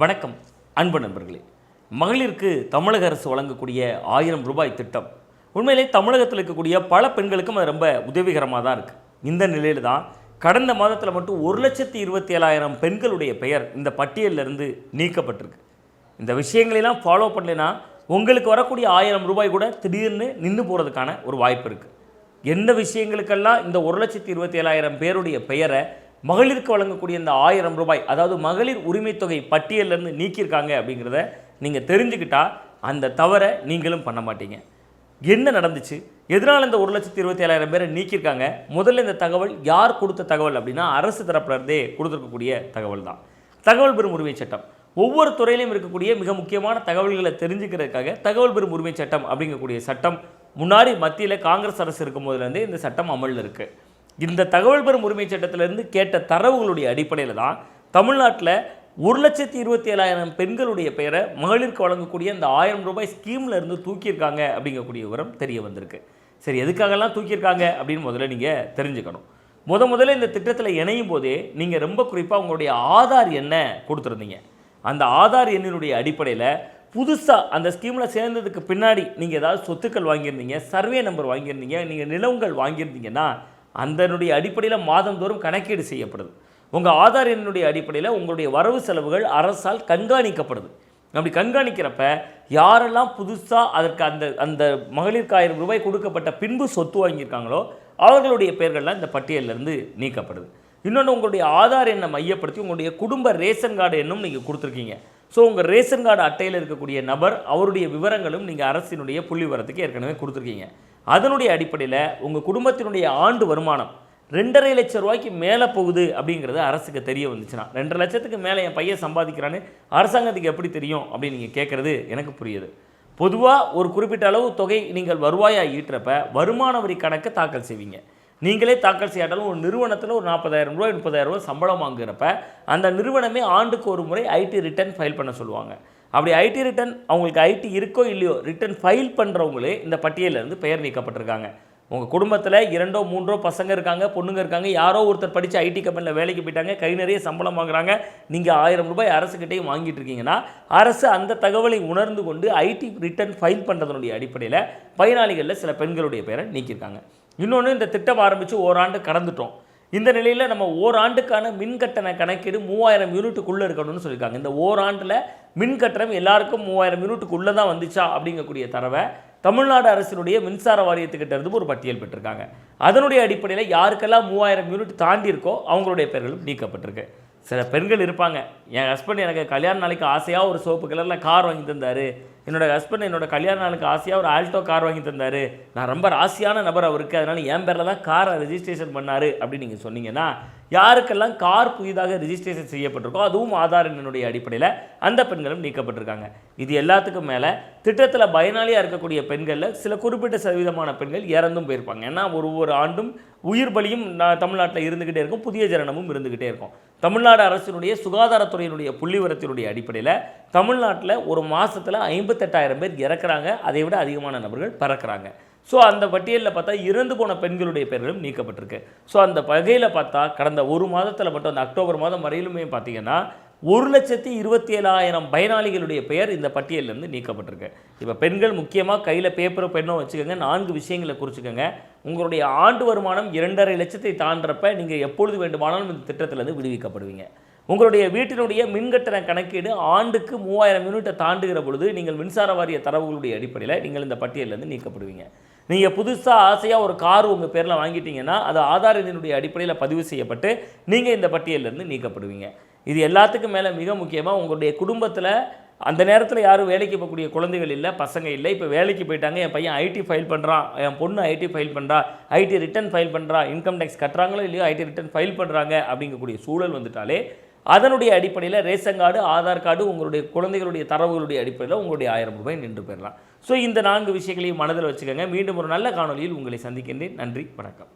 வணக்கம் அன்பு நண்பர்களே. மகளிருக்கு தமிழக அரசு வழங்கக்கூடிய ஆயிரம் ரூபாய் திட்டம். உண்மையிலே தமிழகத்தில் இருக்கக்கூடிய பல பெண்களுக்கும் அது ரொம்ப உதவிகரமாக தான் இருக்குது இந்த நிலையில் தான் கடந்த மாதத்தில் மட்டும் ஒரு லட்சத்தி இருபத்தி ஏழாயிரம் பெண்களுடைய பெயர் இந்த பட்டியலிருந்து நீக்கப்பட்டிருக்கு. இந்த விஷயங்களெல்லாம் ஃபாலோ பண்ணலைன்னா உங்களுக்கு வரக்கூடிய ஆயிரம் ரூபாய் கூட திடீர்னு நின்று போகிறதுக்கான ஒரு வாய்ப்பு இருக்குது எந்த விஷயங்களுக்கெல்லாம் இந்த ஒரு லட்சத்தி இருபத்தி ஏழாயிரம் பேருடைய பெயரை மகளிருக்கு வழங்கக்கூடிய இந்த ஆயிரம் ரூபாய் அதாவது மகளிர் உரிமைத்தொகை பட்டியலிருந்து நீக்கியிருக்காங்க அப்படிங்கிறத நீங்கள் தெரிஞ்சுக்கிட்டால் அந்த தவறை நீங்களும் பண்ண மாட்டீங்க. என்ன நடந்துச்சு? எதனால் இந்த ஒரு லட்சத்தி இருபத்தி ஏழாயிரம் பேரை நீக்கியிருக்காங்க? முதல்ல இந்த தகவல் யார் கொடுத்த தகவல் அப்படின்னா அரசு தரப்பிலருந்தே கொடுத்துருக்கக்கூடிய தகவல் தான். தகவல் பெறும் உரிமை சட்டம். ஒவ்வொரு துறையிலையும் இருக்கக்கூடிய மிக முக்கியமான தகவல்களை தெரிஞ்சுக்கிறதுக்காக தகவல் பெறும் உரிமை சட்டம் அப்படிங்கக்கூடிய சட்டம் முன்னாடி மத்தியில் காங்கிரஸ் அரசு இருக்கும் போதுலேருந்தே இந்த சட்டம் அமலில் இருக்குது இந்த தகவல் பெறும் உரிமை சட்டத்திலிருந்து கேட்ட தரவுகளுடைய அடிப்படையில் தான் தமிழ்நாட்டில் ஒரு லட்சத்தி இருபத்தி ஏழாயிரம் பெண்களுடைய பெயரை மகளிருக்கு வழங்கக்கூடிய இந்த ஆயிரம் ரூபாய் ஸ்கீமில் இருந்து தூக்கியிருக்காங்க அப்படிங்கக்கூடிய விவரம் தெரிய வந்திருக்கு. சரி எதுக்காகலாம் தூக்கியிருக்காங்க அப்படின்னு முதல்ல நீங்கள் தெரிஞ்சுக்கணும். முத முதல்ல இந்த திட்டத்தில் இணையும் போதே நீங்கள் ரொம்ப குறிப்பாக உங்களுடைய ஆதார் எண்ணை கொடுத்துருந்தீங்க. அந்த ஆதார் எண்ணினுடைய அடிப்படையில் புதுசாக அந்த ஸ்கீமில் சேர்ந்ததுக்கு பின்னாடி நீங்கள் ஏதாவது சொத்துக்கள் வாங்கியிருந்தீங்க சர்வே நம்பர் வாங்கியிருந்தீங்க நீங்கள் நிலவுங்கள் வாங்கியிருந்தீங்கன்னா அதனுடைய அடிப்படையில் மாதந்தோறும் கணக்கீடு செய்யப்படுது. உங்கள் ஆதார் எண்ணினுடைய அடிப்படையில் உங்களுடைய வரவு செலவுகள் அரசால் கண்காணிக்கப்படுது. அப்படி கண்காணிக்கிறப்ப யாரெல்லாம் புதுசாக அதற்கு அந்த அந்த மகளிருக்கு ஆயிரம் ரூபாய் கொடுக்கப்பட்ட பின்பு சொத்து வாங்கியிருக்காங்களோ அவர்களுடைய பெயர்கள்லாம் இந்த பட்டியலிருந்து நீக்கப்படுது. இன்னொன்று உங்களுடைய ஆதார் எண்ணை மையப்படுத்தி உங்களுடைய குடும்ப ரேஷன் கார்டு எண்ணும் நீங்கள் கொடுத்துருக்கீங்க. ஸோ உங்கள் ரேஷன் கார்டு அட்டையில் இருக்கக்கூடிய நபர் அவருடைய விவரங்களும் நீங்கள் அரசினுடைய புள்ளி விவரத்துக்கு ஏற்கனவே கொடுத்துருக்கீங்க. அதனுடைய அடிப்படையில் உங்கள் குடும்பத்தினுடைய ஆண்டு வருமானம் ரெண்டரை லட்சம் ரூபாய்க்கு மேலே போகுது அப்படிங்கிறது அரசுக்கு தெரிய வந்துச்சுன்னா ரெண்டரை லட்சத்துக்கு மேலே என் பையன் சம்பாதிக்கிறான்னு அரசாங்கத்துக்கு எப்படி தெரியும் அப்படின்னு நீங்கள் கேட்குறது எனக்கு புரியுது. பொதுவாக ஒரு குறிப்பிட்ட அளவு தொகை நீங்கள் வருவாயாக ஈட்டுறப்ப வருமான வரி கணக்கு தாக்கல் செய்வீங்க. நீங்களே தாக்கல் செய்யாட்டாலும் ஒரு நிறுவனத்தில் ஒரு நாற்பதாயிரம் ரூபாய் முப்பதாயிரம் ரூபாய் சம்பளம் வாங்குறப்ப அந்த நிறுவனமே ஆண்டுக்கு ஒரு முறை ஐடி ரிட்டர்ன் ஃபைல் பண்ண சொல்லுவாங்க. அப்படி ஐடி ரிட்டர்ன் அவங்களுக்கு ஐடி இருக்கோ இல்லையோ ரிட்டர்ன் ஃபைல் பண்ணுறவங்களே இந்த பட்டியலிருந்து பெயர் நீக்கப்பட்டிருக்காங்க. உங்கள் குடும்பத்தில் இரண்டோ மூன்றோ பசங்க இருக்காங்க பொண்ணுங்க இருக்காங்க யாரோ ஒருத்தர் படித்து ஐடி கம்பெனியில் வேலைக்கு போயிட்டாங்க கை நிறைய சம்பளம் வாங்குறாங்க நீங்கள் ஆயிரம் ரூபாய் அரசுக்கிட்டையும் வாங்கிட்டு இருக்கீங்கன்னா அரசு அந்த தகவலை உணர்ந்து கொண்டு ஐடி ரிட்டர்ன் ஃபைல் பண்ணுறதனுடைய அடிப்படையில் பயனாளிகளில் சில பெண்களுடைய பெயரை நீக்கியிருக்காங்க. இன்னொன்று இந்த திட்டம் ஆரம்பித்து ஓராண்டு கடந்துட்டோம். இந்த நிலையில் நம்ம ஓராண்டுக்கான மின் கட்டண கணக்கீடு மூவாயிரம் யூனிட்டுக்குள்ளே இருக்கணும்னு சொல்லியிருக்காங்க. இந்த ஓராண்டில் மின் கட்டணம் எல்லாருக்கும் மூவாயிரம் யூனிட்டுக்குள்ளே தான் வந்துச்சா அப்படிங்கக்கூடிய தரவை தமிழ்நாடு அரசினுடைய மின்சார வாரியத்துக்கிட்ட இருந்து ஒரு பட்டியல் பெற்றிருக்காங்க. அதனுடைய அடிப்படையில் யாருக்கெல்லாம் மூவாயிரம் யூனிட் தாண்டி இருக்கோ அவங்களுடைய பெயர்களும் நீக்கப்பட்டிருக்கு. சில பெண்கள் இருப்பாங்க. என் ஹஸ்பண்ட் எனக்கு கல்யாண நாளைக்கு ஆசையாக ஒரு சோப்பு கலரில் கார் வாங்கி தந்தார். என்னோட ஹஸ்பண்ட் என்னோட கல்யாண நாளுக்கு ஆசையாக ஒரு ஆல்டோ கார் வாங்கி தந்தார். நான் ரொம்ப ராசியான நபர் அவருக்கு. அதனால் என் பேரில் தான் காரை ரெஜிஸ்ட்ரேஷன் பண்ணார் அப்படின்னு நீங்கள் சொன்னீங்கன்னா யாருக்கெல்லாம் கார் புதிதாக ரிஜிஸ்ட்ரேஷன் செய்யப்பட்டிருக்கோ அதுவும் ஆதார் எண்ணினுடைய அடிப்படையில் அந்த பெண்களும் நீக்கப்பட்டிருக்காங்க. இது எல்லாத்துக்கும் மேலே திட்டத்தில் பயனாளியாக இருக்கக்கூடிய பெண்களில் சில குறிப்பிட்ட சதவீதமான பெண்கள் இறந்தும் போயிருப்பாங்க. ஏன்னா ஒரு ஒரு ஆண்டும் உயிர் பலியும் தமிழ்நாட்டில் இருந்துக்கிட்டே இருக்கும் புதிய ஜனனமும் இருந்துக்கிட்டே இருக்கும். தமிழ்நாடு அரசினுடைய சுகாதாரத்துறையினுடைய புள்ளிவரத்தினுடைய அடிப்படையில் தமிழ்நாட்டில் ஒரு மாதத்தில் ஐம்பத்தெட்டாயிரம் பேர் இறக்குறாங்க. அதை விட அதிகமான நபர்கள் பறக்கிறாங்க. ஸோ அந்த பட்டியலில் பார்த்தா இறந்து போன பெண்களுடைய பெயர்களும் நீக்கப்பட்டிருக்கு. ஸோ அந்த வகையில் பார்த்தா கடந்த ஒரு மாதத்தில் மட்டும் அந்த அக்டோபர் மாதம் வரையிலுமே பார்த்தீங்கன்னா ஒரு லட்சத்தி இருபத்தி ஏழாயிரம் பயனாளிகளுடைய பெயர் இந்த பட்டியலிருந்து நீக்கப்பட்டிருக்கு. இப்போ பெண்கள் முக்கியமாக கையில் பேப்பரோ பெண்ணோ வச்சுக்கோங்க நான்கு விஷயங்களை குறிச்சுக்கோங்க. உங்களுடைய ஆண்டு வருமானம் இரண்டரை லட்சத்தை தாண்டுறப்ப நீங்கள் எப்பொழுது வேண்டுமானாலும் இந்த திட்டத்திலேருந்து விடுவிக்கப்படுவீங்க. உங்களுடைய வீட்டினுடைய மின்கட்டண கணக்கீடு ஆண்டுக்கு மூவாயிரம் யூனிட்டை தாண்டுகிற பொழுது நீங்கள் மின்சார வாரிய தரவுகளுடைய அடிப்படையில் நீங்கள் இந்த பட்டியலிருந்து நீக்கப்படுவீங்க. நீங்கள் புதுசாக ஆசையாக ஒரு கார் உங்கள் பேரில் வாங்கிட்டீங்கன்னா அது ஆதார் எண்ணினுடைய அடிப்படையில் பதிவு செய்யப்பட்டு நீங்கள் இந்த பட்டியலிருந்து நீக்கப்படுவீங்க. இது எல்லாத்துக்கும் மேலே மிக முக்கியமாக உங்களுடைய குடும்பத்தில் அந்த நேரத்தில் யாரும் வேலைக்கு போகக்கூடிய குழந்தைகள் இல்லை பசங்க இல்லை இப்போ வேலைக்கு போயிட்டாங்க என் பையன் ஐடி ஃபைல் பண்ணுறான் என் பொண்ணு ஐடி ஃபைல் பண்ணுறா ஐடி ரிட்டர்ன் ஃபைல் பண்ணுறா இன்கம் டேக்ஸ் கட்டுறாங்களோ இல்லையோ ஐடி ரிட்டர்ன் ஃபைல் பண்ணுறாங்க அப்படிங்கக்கூடிய சூழல் வந்துட்டாலே அதனுடைய அடிப்படையில் ரேஷன் கார்டு ஆதார் கார்டு உங்களுடைய குழந்தைகளுடைய தரவுகளுடைய அடிப்படையில் உங்களுடைய ஆயிரம் ரூபாய் நின்று போயிடலாம். ஸோ இந்த நான்கு விஷயங்களையும் மனதில் வச்சுக்கோங்க. மீண்டும் ஒரு நல்ல காணொளியில் உங்களை சந்திக்கின்றேன். நன்றி வணக்கம்.